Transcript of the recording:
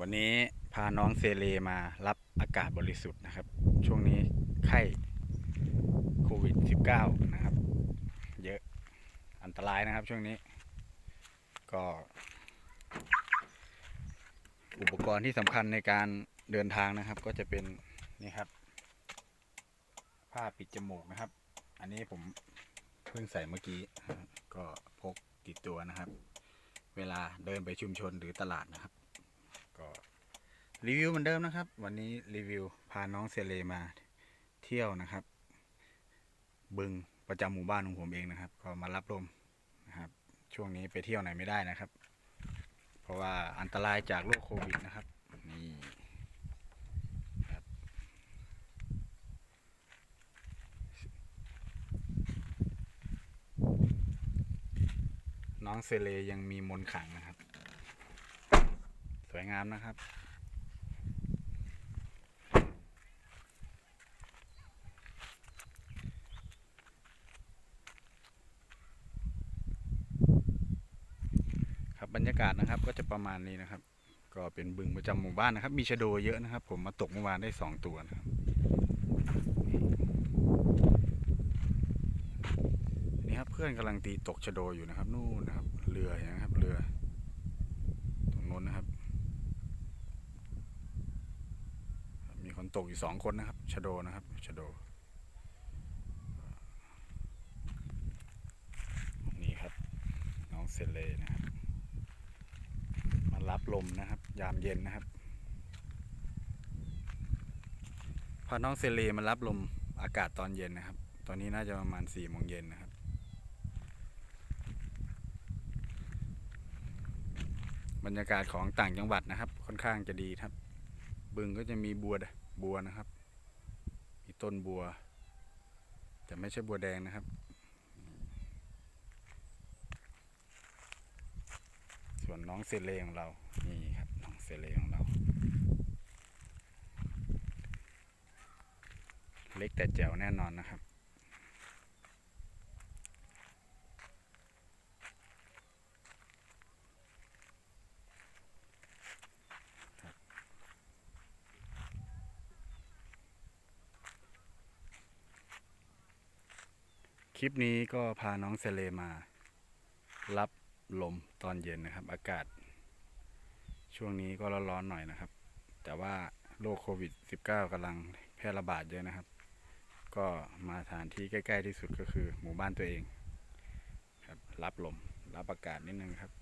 วันนี้พาน้องเซเลมารับอากาศบริสุทธิ์นะครับ ช่วงนี้ไข้โควิด -19 นะครับ เยอะอันตรายนะครับช่วงนี้ ก็ อุปกรณ์ที่สำคัญในการเดินทางนะครับ ก็จะเป็นนี่ครับ ผ้าปิดจมูกนะครับ อันนี้ผมเพิ่งใส่เมื่อกี้ ก็พกติดตัวนะครับ เวลาเดินไปชุมชนหรือตลาดนะครับ รีวิวเหมือนเดิมนะครับ วันนี้รีวิวพาน้องเซเลมาเที่ยวนะครับ บึงประจำหมู่บ้านของผมเองนะครับ ก็มารับลมนะครับ ช่วงนี้ไปเที่ยวไหนไม่ได้นะครับ เพราะว่าอันตรายจากโรคโควิดนะครับนี่ครับน้องเซเลยังมีมนขังนะครับ สวยงามนะครับ บรรยากาศนะครับก็จะประมาณนี้นะครับ ก็เป็นบึงประจำหมู่บ้านนะครับ มีชะโดเยอะนะครับ ผมมาตกเมื่อวานได้สองตัวนะครับนี่ครับเพื่อนกำลังตีตกชะโดอยู่นะครับ นู่นนะครับ เรือเห็นไหมครับ เรือ ตรงโน้นนะครับ มีคนตกอยู่สองคนนะครับชะโดนะครับชะโดนี่ครับ น้องเซเลนะครับ ลมนะครับ ยามเย็นนะครับ พาน้องเซเลมารับลมอากาศตอนเย็นนะครับ ตอนนี้น่าจะประมาณสี่โมงเย็นนะครับ บรรยากาศของต่างจังหวัดนะครับ ค่อนข้างจะดีครับ บึงก็จะมีบัวบัวนะครับ มีต้นบัว แต่ไม่ใช่บัวแดงนะครับ ส่วนน้องเซเลของเรา นี่ครับน้องเซเลของเรา เล็กแต่แจ๋วแน่นอนนะครับคลิปนี้ก็พาน้องเซเลมา รับ ลมตอนเย็นนะครับ อากาศ ช่วงนี้ก็ร้อนๆหน่อยนะครับ แต่ว่าโรคโควิด -19 กำลังแพร่ระบาดเยอะนะครับ ก็มาสถานที่ใกล้ ๆ ที่สุดก็คือ หมู่บ้านตัวเอง ครับ รับลม รับอากาศนิดนึงครับ